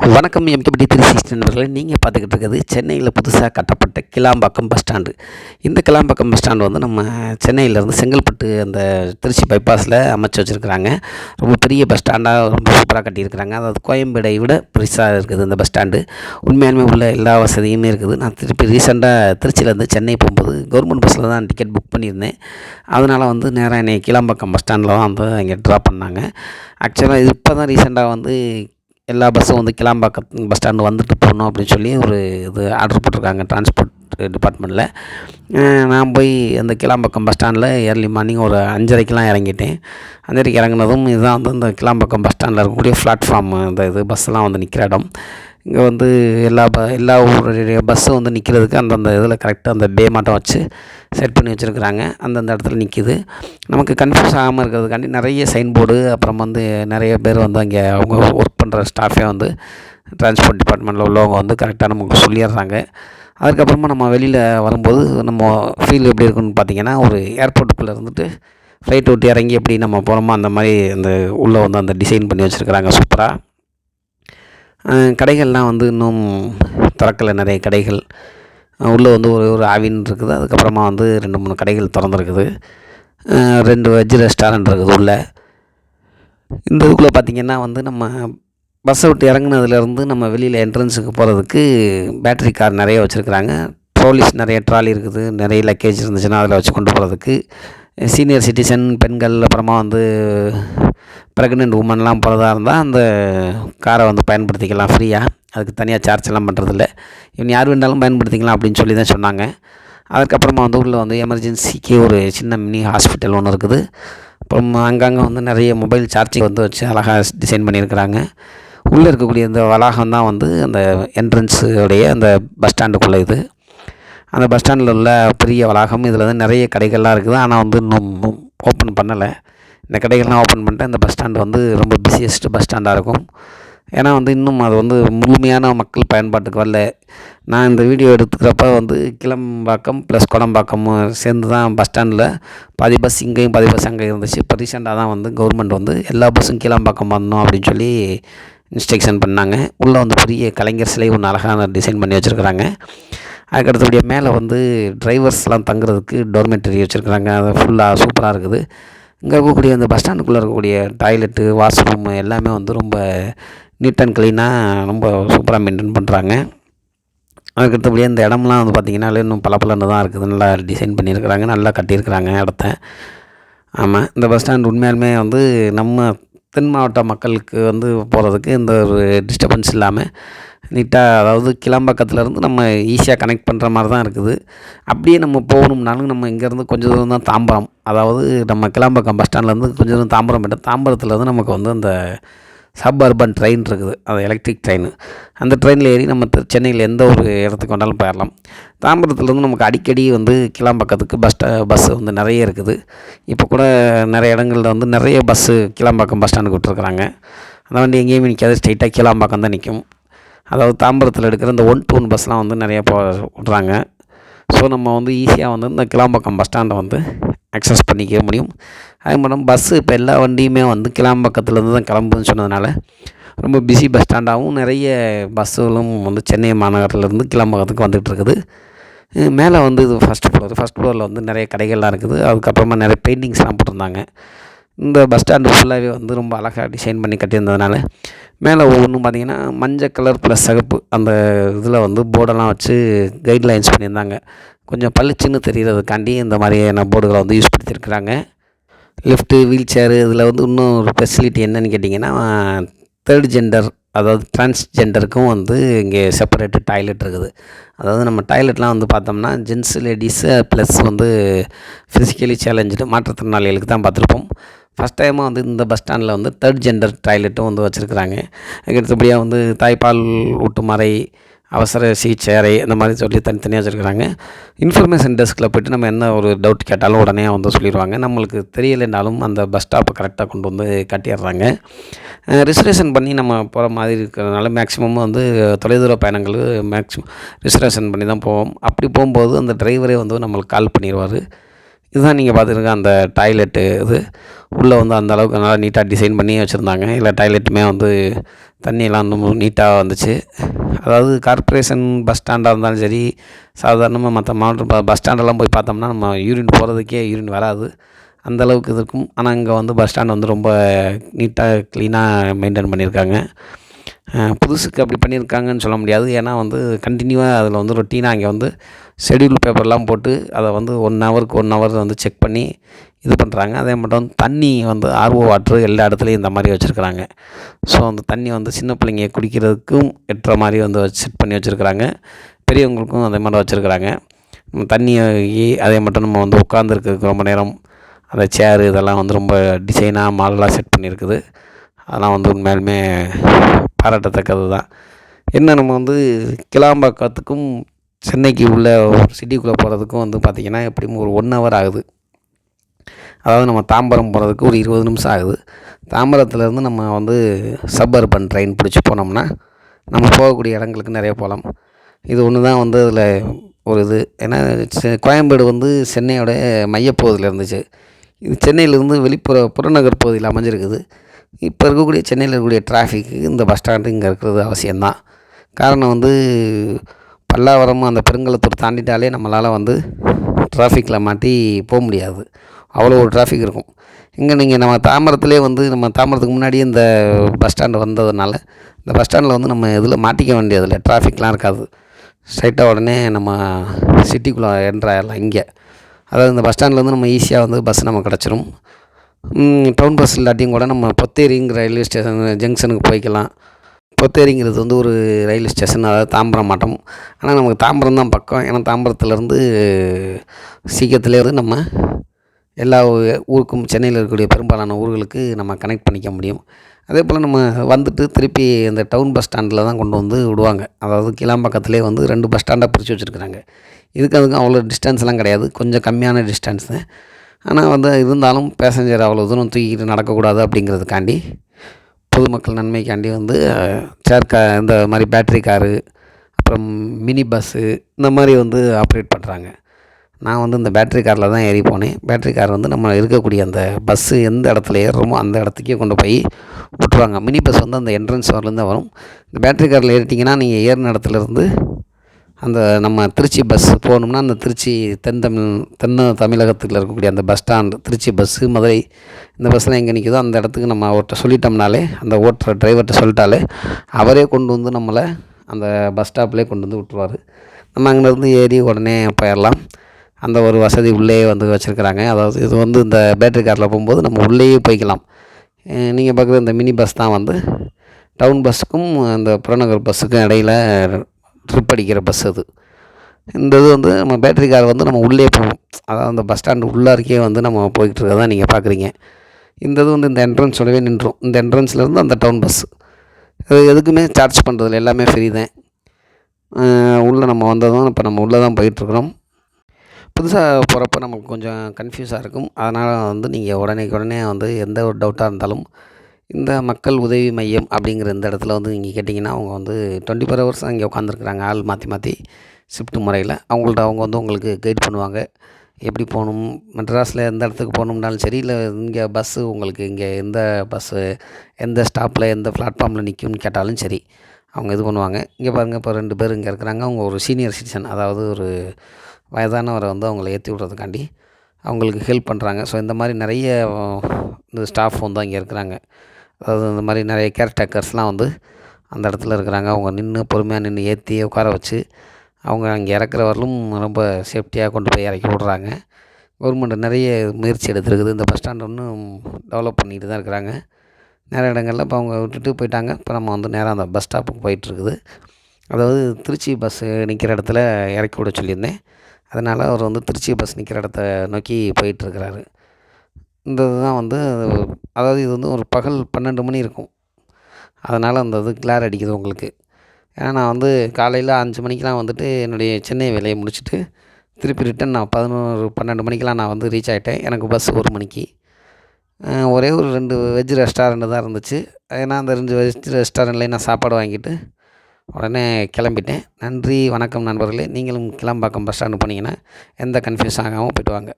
வணக்கம் எம்கேபிடி three sixty நண்பர்களே. நீங்கள் பார்த்துக்கிட்டு இருக்கிறது சென்னையில் புதுசாக கட்டப்பட்ட கிளாம்பாக்கம் பஸ் ஸ்டாண்டு இந்த கிளாம்பாக்கம் பஸ் ஸ்டாண்டு வந்து நம்ம சென்னையிலேருந்து செங்கல்பட்டு அந்த திருச்சி பைபாஸில் அமைச்சு வச்சுருக்குறாங்க. ரொம்ப பெரிய பஸ் ஸ்டாண்டாக ரொம்ப சூப்பராக கட்டியிருக்கிறாங்க. அதாவது கோயம்பேடை விட பெருசாக இருக்குது இந்த பஸ் ஸ்டாண்டு உண்மையாலுமே உள்ள எல்லா வசதியுமே இருக்குது. நான் திருப்பி ரீசெண்டாக திருச்சியிலேருந்து சென்னை போகும்போது கவர்மெண்ட் பஸ்ஸில் தான் டிக்கெட் புக் பண்ணியிருந்தேன். அதனால் வந்து நேராக என்னை கிளாம்பாக்கம் பஸ் ஸ்டாண்டில் தான் வந்து அங்கே ட்ராப் பண்ணாங்க. ஆக்சுவலாக இப்போ தான் ரீசெண்டாக வந்து எல்லா பஸ்ஸும் வந்து கிளாம்பாக்கம் பஸ் ஸ்டாண்டு வந்துட்டு போகணும் அப்படின்னு சொல்லி ஒரு இது ஆர்டர் போட்டிருக்காங்க டிரான்ஸ்போர்ட் டிபார்ட்மெண்ட்டில் நான் போய் அந்த கிளாம்பாக்கம் பஸ் ஸ்டாண்டில் ஏர்லி மார்னிங் ஒரு அஞ்சரைக்கெலாம் இறங்கிட்டேன். அஞ்சரைக்கு இறங்குனதும் இதுதான் வந்து இந்த கிளாம்பாக்கம் பஸ் ஸ்டாண்டில் இருக்கக்கூடிய பிளாட்ஃபார்ம் இந்த இது பஸ்ஸெல்லாம் வந்து நிற்கிற இடம். இங்கே வந்து எல்லா ப எல்லா ஊருடைய பஸ்ஸும் வந்து நிற்கிறதுக்கு அந்தந்த இதில் கரெக்டாக அந்த பே மாட்டம் வச்சு செட் பண்ணி வச்சுருக்குறாங்க. அந்தந்த இடத்துல நிற்கிது நமக்கு கன்ஃபியூஸ் ஆகாமல் இருக்கிறதுக்காண்டி நிறைய சைன் போர்டு அப்புறம் வந்து நிறைய பேர் வந்து அங்கே அவங்க ஒர்க் பண்ணுற ஸ்டாஃபே வந்து டிரான்ஸ்போர்ட் டிபார்ட்மெண்ட்டில் உள்ளவங்க வந்து கரெக்டாக நமக்கு சொல்லிடுறாங்க. அதுக்கப்புறமா நம்ம வெளியில் வரும்போது நம்ம ஃபீல் எப்படி இருக்குன்னு பார்த்தீங்கன்னா ஒரு ஏர்போர்ட்டுக்குள்ளே இருந்துட்டு ஃப்ளைட் விட்டு இறங்கி எப்படி நம்ம போகிறோமோ அந்த மாதிரி அந்த உள்ளே வந்து அந்த டிசைன் பண்ணி வச்சுருக்குறாங்க சூப்பராக கடைகள்லாம் வந்து இன்னும் திறக்கலை நிறைய கடைகள். உள்ளே வந்து ஒரு ஒரு ஆவின் இருக்குது. அதுக்கப்புறமா வந்து ரெண்டு மூணு கடைகள் திறந்துருக்குது. ரெண்டு வெஜ் ரெஸ்டாரண்ட் இருக்குது உள்ளே. இந்த இதுக்குள்ளே பார்த்திங்கன்னா வந்து நம்ம பஸ்ஸை விட்டு இறங்குனதுலேருந்து நம்ம வெளியில் என்ட்ரன்ஸுக்கு போகிறதுக்கு பேட்ரி கார் நிறைய வச்சுருக்குறாங்க. ட்ராலிஸ் நிறைய ட்ராலி இருக்குது. நிறைய லக்கேஜ் இருந்துச்சுன்னா அதில் வச்சு கொண்டு போகிறதுக்கு. சீனியர் சிட்டிசன் பெண்கள் அப்புறமா வந்து ப்ரெக்னென்ட் உமன்லாம் போகிறதா இருந்தால் அந்த காரை வந்து பயன்படுத்திக்கலாம் ஃப்ரீயாக. அதுக்கு தனியாக சார்ஜ் எல்லாம் பண்ணுறதில்ல இவன் யார் வேணாலும் பயன்படுத்திக்கலாம் அப்படின்னு சொல்லி தான் சொன்னாங்க. அதுக்கப்புறமா வந்து உள்ளே வந்து எமர்ஜென்சிக்கு ஒரு சின்ன மினி ஹாஸ்பிட்டல் ஒன்று இருக்குது. அப்புறம் அங்கங்கே வந்து நிறைய மொபைல் சார்ஜிங் வந்து வச்சு அழகாக டிசைன் பண்ணியிருக்கிறாங்க. உள்ளே இருக்கக்கூடிய இந்த வளாகம் தான் வந்து அந்த என்ட்ரன்ஸுடைய அந்த பஸ் ஸ்டாண்டுக்குள்ளே இது. அந்த பஸ் ஸ்டாண்டில் உள்ள பெரிய வளாகம். இதில் வந்து நிறைய கடைகள்லாம் இருக்குது. ஆனால் வந்து இன்னும் ஓப்பன் பண்ணலை. இந்த கடைகள்லாம் ஓப்பன் பண்ணிட்டு இந்த பஸ் ஸ்டாண்டு வந்து ரொம்ப பிஸியஸ்ட் பஸ் ஸ்டாண்டாக இருக்கும். ஏன்னா வந்து இன்னும் அது வந்து முழுமையான மக்கள் பயன்பாட்டுக்கு வரல. நான் இந்த வீடியோ எடுத்துக்கிறப்ப வந்து கிளம்பாக்கம் ப்ளஸ் குடம்பாக்கமும் சேர்ந்து தான் பஸ் ஸ்டாண்டில் பாதி பஸ் இங்கேயும் பாதி பஸ் அங்கேயும் இருந்துச்சு. இப்போ ரீசெண்டாக தான் வந்து கவர்மெண்ட் வந்து எல்லா பஸ்ஸும் கிளம்பாக்கம் வரணும் அப்படின்னு சொல்லி இன்ஸ்ட்ரக்ஷன் பண்ணாங்க. உள்ளே வந்து பெரிய கலைஞர் சிலை ஒன்று அழகான டிசைன் பண்ணி வச்சுருக்குறாங்க. அதுக்கடுத்தபடியாக மேலே வந்து டிரைவர்ஸ்லாம் தங்குறதுக்கு டோர்மெட்டரி வச்சுருக்குறாங்க. அது ஃபுல்லாக சூப்பராக இருக்குது. இங்கே இருக்கக்கூடிய அந்த பஸ் ஸ்டாண்டுக்குள்ளே இருக்கக்கூடிய டாய்லெட்டு வாஷ்ரூம் எல்லாமே வந்து ரொம்ப நீட் அண்ட் க்ளீனாக ரொம்ப சூப்பராக மெயின்டைன் பண்ணுறாங்க அதுக்கடுத்தபடியாக இந்த இடம்லாம் வந்து பார்த்திங்கன்னா இன்னும் பல பலன்னு தான் இருக்குது. நல்லா டிசைன் பண்ணியிருக்கிறாங்க நல்லா கட்டியிருக்கிறாங்க இடத்த. ஆமாம் இந்த பஸ் ஸ்டாண்ட் உண்மையாலுமே வந்து நம்ம தென் மாவட்ட மக்களுக்கு வந்து போகிறதுக்கு இந்த ஒரு டிஸ்டர்பன்ஸ் இல்லாமல் நீட்டாக அதாவது கிளம்பக்கத்துலேருந்து நம்ம ஈஸியாக கனெக்ட் பண்ணுற மாதிரி தான் இருக்குது. அப்படியே நம்ம போகணும்னாலும் நம்ம இங்கேருந்து கொஞ்சம் தூரம் தான் தாம்பரம். அதாவது நம்ம கிளம்பக்கம் பஸ் ஸ்டாண்ட்லேருந்து கொஞ்சம் தூரம் தாம்பரம் போய்ட்டு தாம்பரத்துலேருந்து நமக்கு வந்து அந்த சப் அர்பன் ட்ரெயின் இருக்குது. அது எலக்ட்ரிக் ட்ரெயின் அந்த ட்ரெயினில் ஏறி நம்ம சென்னையில் எந்த ஒரு இடத்துக்கு வேணாலும் போயிடலாம் தாம்பரத்துலேருந்து நமக்கு அடிக்கடி வந்து கிளாம்பாக்கத்துக்கு பஸ் ஸ்டா பஸ்ஸு வந்து நிறைய இருக்குது. இப்போ கூட நிறைய இடங்களில் வந்து நிறைய பஸ்ஸு கிளாம்பாக்கம் பஸ் ஸ்டாண்டுக்கு விட்டுருக்குறாங்க. அந்த வண்டி எங்கேயுமே நிற்காது ஸ்ட்ரைட்டாக கிளாம்பாக்கம் தான் நிற்கும் அதாவது தாம்பரத்தில் எடுக்கிற இந்த ஒன் டூ ஒன் பஸ்லாம் வந்து நிறையா போ விட்றாங்க. ஸோ நம்ம வந்து ஈஸியாக வந்து இந்த கிளாம்பாக்கம் பஸ் ஸ்டாண்டை வந்து அக்சஸ் பண்ணிக்க முடியும். அதே மேடம் பஸ்ஸு இப்போ எல்லா வண்டியுமே வந்து கிளாம்பாக்கத்துலேருந்து தான் கிளம்புன்னு சொன்னதுனால ரொம்ப பிஸி பஸ் ஸ்டாண்டாகவும் நிறைய பஸ்ஸுகளும் வந்து சென்னை மாநகரத்துலேருந்து கிளாம்பாக்கத்துக்கு வந்துகிட்டு இருக்குது. மேலே வந்து இது ஃபஸ்ட் ஃப்ளோர் ஃபஸ்ட் ஃப்ளோரில் வந்து நிறைய கடைகள்லாம் இருக்குது. அதுக்கப்புறமா நிறைய பெயிண்டிங்ஸ்லாம் போட்டிருந்தாங்க. இந்த பஸ் ஸ்டாண்டு ஃபுல்லாகவே வந்து ரொம்ப அழகாக டிசைன் பண்ணி கட்டியிருந்ததுனால மேலே ஒவ்வொன்றும் பார்த்திங்கன்னா மஞ்சள் கலர் ப்ளஸ் சிகப்பு அந்த இதில் வந்து போர்டெல்லாம் வச்சு கைட்லைன்ஸ் பண்ணியிருந்தாங்க. கொஞ்சம் பளிச்சுன்னு தெரிகிறதுக்காண்டி இந்த மாதிரியான போர்டுகளை வந்து யூஸ் படுத்தியிருக்கிறாங்க. லிஃப்ட்டு வீல் சேரு இதில் வந்து இன்னும் ஒரு ஃபெசிலிட்டி என்னென்னு கேட்டிங்கன்னா தேர்ட் ஜெண்டர் அதாவது டிரான்ஸ்ஜெண்டருக்கும் வந்து இங்கே செப்பரேட்டு டாய்லெட் இருக்குது. அதாவது நம்ம டாய்லெட்லாம் வந்து பார்த்தோம்னா ஜென்ஸு லேடிஸு ப்ளஸ் வந்து ஃபிசிக்கலி சேலஞ்சு மாற்றுத்திறனாளிகளுக்கு தான் பார்த்துருப்போம். ஃபஸ்ட் டைமாக வந்து இந்த பஸ் ஸ்டாண்டில் வந்து தேர்ட் ஜெண்டர் டாய்லெட்டும் வந்து வச்சுருக்குறாங்க. அதுக்கடுத்தபடியாக வந்து தாய்ப்பால் ஊட்டுமறை அவசர சிகிச்சை அறை இந்த மாதிரி சொல்லி தனித்தனியாக வச்சுருக்குறாங்க. இன்ஃபர்மேஷன் டெஸ்கில் போய்ட்டு நம்ம என்ன ஒரு டவுட் கேட்டாலும் உடனே வந்து சொல்லிடுவாங்க. நம்மளுக்கு தெரியலைனாலும் அந்த பஸ் ஸ்டாப்பை கரெக்டாக கொண்டு வந்து கட்டிடுறாங்க. ரிசர்வேஷன் பண்ணி நம்ம போகிற மாதிரி இருக்கிறதுனால மேக்ஸிமம் வந்து தொலைதூர பயணங்கள் மேக்ஸிமம் ரிசர்வேஷன் பண்ணி தான் போவோம். அப்படி போகும்போது அந்த டிரைவரே வந்து நம்மளுக்கு கால் பண்ணிடுவார். இதுதான் நீங்கள் பார்த்துருக்க அந்த டாய்லெட்டு இது. உள்ளே வந்து அந்த அளவுக்கு நல்லா நீட்டாக டிசைன் பண்ணி வச்சுருந்தாங்க. எல்லா டாய்லெட்டுமே வந்து தண்ணியெல்லாம் வந்து நீட்டாக வந்துச்சு. அதாவது கார்ப்பரேஷன் பஸ் ஸ்டாண்டாக இருந்தாலும் சரி சாதாரணமாக மற்ற மாவட்டம் பஸ் ஸ்டாண்டெல்லாம் போய் பார்த்தோம்னா நம்ம யூரின் போகிறதுக்கே யூரின் வராது. அந்த அளவுக்கு இது இருக்கும். ஆனால் இங்கே வந்து பஸ் ஸ்டாண்ட் வந்து ரொம்ப நீட்டாக க்ளீனாக மெயின்டைன் பண்ணியிருக்காங்க. புதுசுக்கு அப்படி பண்ணியிருக்காங்கன்னு சொல்ல முடியாது. ஏன்னா வந்து கண்டினியூவாக அதில் வந்து ரொட்டீனாக அங்கே வந்து ஷெடியூல் பேப்பர்லாம் போட்டு அதை வந்து ஒன் ஹவருக்கு ஒன் ஹவர் வந்து செக் பண்ணி இது பண்ணுறாங்க அதே மட்டும் தண்ணி வந்து ஆர்ஓ வாட்ரு எல்லா இடத்துலையும் இந்த மாதிரி வச்சுருக்குறாங்க. ஸோ அந்த தண்ணி வந்து சின்ன பிள்ளைங்க குடிக்கிறதுக்கும் எட்டுற மாதிரி வந்து செட் பண்ணி வச்சுருக்குறாங்க. பெரியவங்களுக்கும் அதே மாதிரி வச்சுருக்குறாங்க. தண்ணியை அதே மட்டும் நம்ம வந்து உட்காந்துருக்கிறதுக்கு ரொம்ப நேரம் அந்த சேரு இதெல்லாம் வந்து ரொம்ப டிசைனாக மாடலாக செட் பண்ணியிருக்குது. அதெல்லாம் வந்து உண்மையாலுமே பாராட்டத்தக்கது தான் என்ன நம்ம வந்து கிளாம்பாக்கத்துக்கும் சென்னைக்கு உள்ள ஒரு சிட்டிக்குள்ளே போகிறதுக்கும் வந்து பார்த்திங்கன்னா எப்படியும் ஒரு ஒன் ஹவர் ஆகுது. அதாவது நம்ம தாம்பரம் போகிறதுக்கு ஒரு இருபது நிமிஷம் ஆகுது. தாம்பரத்துலேருந்து நம்ம வந்து சப்பர்பன் ட்ரெயின் பிடிச்சி போனோம்னா நம்ம போகக்கூடிய இடங்களுக்கு நிறைய போகலாம் இது ஒன்று தான் வந்து அதில் ஒரு இது. ஏன்னா கோயம்பேடு வந்து சென்னையோட மையப்பகுதியில் இருந்துச்சு. இது சென்னையிலேருந்து வெளிப்புற புறநகர் பகுதியில் அமைஞ்சிருக்குது. இப்போ இருக்கக்கூடிய சென்னையில் இருக்கக்கூடிய டிராஃபிக்கு இந்த பஸ் ஸ்டாண்டு இங்கே இருக்கிறது அவசியம்தான். காரணம் வந்து பல்லாவரம் அந்த பெருங்கலத்தூர் தாண்டிட்டாலே நம்மளால் வந்து டிராஃபிக்கில் மாட்டி போக முடியாது. அவ்வளோ ஒரு டிராஃபிக் இருக்கும். இங்கே நீங்கள் நம்ம தாமரத்துலேயே வந்து நம்ம தாமரத்துக்கு முன்னாடியே இந்த பஸ் ஸ்டாண்டு வந்ததுனால இந்த பஸ் ஸ்டாண்டில் வந்து நம்ம இதில் மாட்டிக்க வேண்டியதில்லை. டிராஃபிக்லாம் இருக்காது. ஸ்ட்ரைட்டாக உடனே நம்ம சிட்டிக்குள்ளே என்ட்ராயிடலாம் இங்கே. அதாவது இந்த பஸ் ஸ்டாண்ட்லேருந்து நம்ம ஈஸியாக வந்து பஸ் நமக்கு கிடச்சிரும். டவுன் பஸ் இல்லாட்டியும் கூட நம்ம பொத்தேரிங்கிற ரயில்வே ஸ்டேஷன் ஜங்ஷனுக்கு போய்க்கலாம். பொத்தேரிங்கிறது வந்து ஒரு ரயில்வே ஸ்டேஷன் அதாவது தாம்பரம் மாட்டம் ஆனால் நமக்கு தாம்பரம் தான் பக்கம். ஏன்னா தாம்பரத்துலேருந்து சீக்கிரத்துலேயே நம்ம எல்லா ஊருக்கும் சென்னையில் இருக்கக்கூடிய பெரும்பாலான ஊர்களுக்கு நம்ம கனெக்ட் பண்ணிக்க முடியும். அதே போல் நம்ம வந்துட்டு திருப்பி இந்த டவுன் பஸ் ஸ்டாண்டில் தான் கொண்டு வந்து விடுவாங்க. அதாவது கிளாம்பாக்கத்துலேயே வந்து ரெண்டு பஸ் ஸ்டாண்டாக பிரித்து வச்சுருக்குறாங்க. இதுக்கு அதுக்கும் அவ்வளோ டிஸ்டன்ஸ்லாம் கிடையாது. கொஞ்சம் கம்மியான டிஸ்டன்ஸ் தான். ஆனால் வந்து இருந்தாலும் பேசஞ்சர் அவ்வளோ தூரம் தூக்கிட்டு நடக்கக்கூடாது அப்படிங்கிறதுக்காண்டி பொதுமக்கள் நன்மைக்காண்டி வந்து சேர் கா இந்த மாதிரி பேட்ரி காரு அப்புறம் மினி பஸ்ஸு இந்த மாதிரி வந்து ஆப்ரேட் பண்ணுறாங்க நான் வந்து இந்த பேட்ரி காரில் தான் ஏறி போனேன். பேட்ரி கார் வந்து நம்ம இருக்கக்கூடிய அந்த பஸ்ஸு எந்த இடத்துல ஏறுறோமோ அந்த இடத்துக்கே கொண்டு போய் விட்ருவாங்க மினி பஸ் வந்து அந்த என்ட்ரன்ஸ் வரலேருந்து வரும். இந்த பேட்ரி காரில் ஏறிட்டிங்கன்னா நீங்கள் ஏறின இடத்துலேருந்து அந்த நம்ம திருச்சி பஸ் போகணும்னா அந்த திருச்சி தென் தமிழ் தென் தமிழகத்தில் இருக்கக்கூடிய அந்த bus stand Tiruchi bus Madurai இந்த பஸ்ஸில் எங்கே நிற்குதோ அந்த இடத்துக்கு நம்ம அவர்கிட்ட சொல்லிட்டோம்னாலே அந்த ஓட்டுற டிரைவர்கிட்ட சொல்லிட்டாலே அவரே கொண்டு வந்து நம்மளை அந்த பஸ் ஸ்டாப்லேயே கொண்டு வந்து விட்டுருவார். நம்ம அங்கேருந்து ஏறி உடனே போயிடலாம் அந்த ஒரு வசதி உள்ளேயே வந்து வச்சுருக்குறாங்க. அதாவது இது வந்து இந்த பேட்ரி காரில் போகும்போது நம்ம உள்ளேயே போய்க்கலாம். நீங்கள் பார்க்குற இந்த மினி பஸ் தான் வந்து டவுன் பஸ்ஸுக்கும் அந்த புறநகர் பஸ்ஸுக்கும் இடையில் ட்ரிப் அடிக்கிற பஸ் அது. இந்த இது வந்து நம்ம பேட்ரி கார் வந்து நம்ம உள்ளே போவோம். அதாவது அந்த பஸ் ஸ்டாண்டு உள்ளாருக்கே வந்து நம்ம போய்கிட்டு இருக்கதான் நீங்கள் பார்க்குறீங்க. இந்த இது வந்து இந்த என்ட்ரன்ஸ் சொல்லவே நின்றோம் இந்த என்ட்ரன்ஸ்லேருந்து அந்த டவுன் பஸ் அது எதுக்குமே சார்ஜ் பண்ணுறதில்ல எல்லாமே ஃப்ரீ தான். உள்ளே நம்ம வந்ததும் இப்போ நம்ம உள்ளே தான் போயிட்டுருக்குறோம் புதுசாக போகிறப்ப நமக்கு கொஞ்சம் கன்ஃபியூஸாக இருக்கும். அதனால் வந்து நீங்கள் உடனே உடனே வந்து எந்த ஒரு டவுட்டாக இருந்தாலும் இந்த மக்கள் உதவி மையம் அப்படிங்கிற இந்த இடத்துல வந்து நீங்கள் கேட்டிங்கன்னா அவங்க வந்து டுவெண்ட்டி ஃபோர் ஹவர்ஸ் இங்கே உட்காந்துருக்குறாங்க ஆள் மாற்றி மாற்றி ஷிஃப்ட் முறையில். அவங்கள்ட்ட அவங்க வந்து உங்களுக்கு கைட் பண்ணுவாங்க. எப்படி போகணும் மெட்ராஸில் எந்த இடத்துக்கு போகணும்னாலும் சரி இல்லை இங்கே பஸ்ஸு உங்களுக்கு இங்கே எந்த பஸ்ஸு எந்த ஸ்டாப்பில் எந்த பிளாட்ஃபார்மில் நிற்கும்னு கேட்டாலும் சரி அவங்க இது பண்ணுவாங்க. இங்கே பாருங்கள் இப்போ ரெண்டு பேர் இங்கே இருக்கிறாங்க. அவங்க ஒரு சீனியர் சிட்டிசன் அதாவது ஒரு வயதானவரை வந்து அவங்கள ஏற்றி விட்றதுக்காண்டி அவங்களுக்கு ஹெல்ப் பண்ணுறாங்க ஸோ இந்த மாதிரி நிறைய இந்த ஸ்டாஃப் வந்து அங்கே இருக்கிறாங்க. அதாவது இந்த மாதிரி நிறைய கேர்டேக்கர்ஸ்லாம் வந்து அந்த இடத்துல இருக்கிறாங்க. அவங்க நின்று பொறுமையாக நின்று ஏற்றி உட்கார வச்சு அவங்க அங்கே இறக்குற வரலும் ரொம்ப சேஃப்டியாக கொண்டு போய் இறக்கி விட்றாங்க. கவர்மெண்ட் நிறைய முயற்சி எடுத்துருக்குது. இந்த பஸ் ஸ்டாண்ட் ஒன்றும் டெவலப் பண்ணிட்டு தான் இருக்கிறாங்க. நிறைய இடங்களில் இப்போ அவங்க விட்டுட்டு போயிட்டாங்க. இப்போ நம்ம வந்து நேராக அந்த பஸ் ஸ்டாப்புக்கு போயிட்டுருக்குது. அதாவது திருச்சி பஸ்ஸு நிற்கிற இடத்துல இறக்கி விட சொல்லியிருந்தேன். அதனால் அவர் வந்து திருச்சி பஸ் நிற்கிற இடத்த நோக்கி போயிட்டுருக்கிறாரு. இந்த இதுதான் வந்து அதாவது இது வந்து ஒரு பகல் பன்னெண்டு மணி இருக்கும். அதனால் அந்த இது கிளார் அடிக்குது உங்களுக்கு. ஏன்னா நான் வந்து காலையில் அஞ்சு மணிக்கெலாம் வந்துட்டு என்னுடைய சென்னை வேலையை முடிச்சுட்டு திருப்பி ரிட்டன் நான் பதினோரு பன்னெண்டு மணிக்கெலாம் நான் வந்து ரீச் ஆகிட்டேன் எனக்கு பஸ் ஒரு மணிக்கு. ஒரே ஒரு ரெண்டு வெஜ் ரெஸ்டாரண்ட்டு தான் இருந்துச்சு. ஏன்னா அந்த ரெண்டு வெஜ் ரெஸ்டாரண்ட்லேயே நான் சாப்பாடு வாங்கிட்டு உடனே கிளம்பிட்டேன். நன்றி வணக்கம் நண்பர்களே. நீங்களும் கிளம்பாக்கம் பஸ் ஸ்டாண்டு போனீங்கன்னா எந்த கன்ஃபியூஸ் ஆகாமல் போய்ட்டு வாங்க.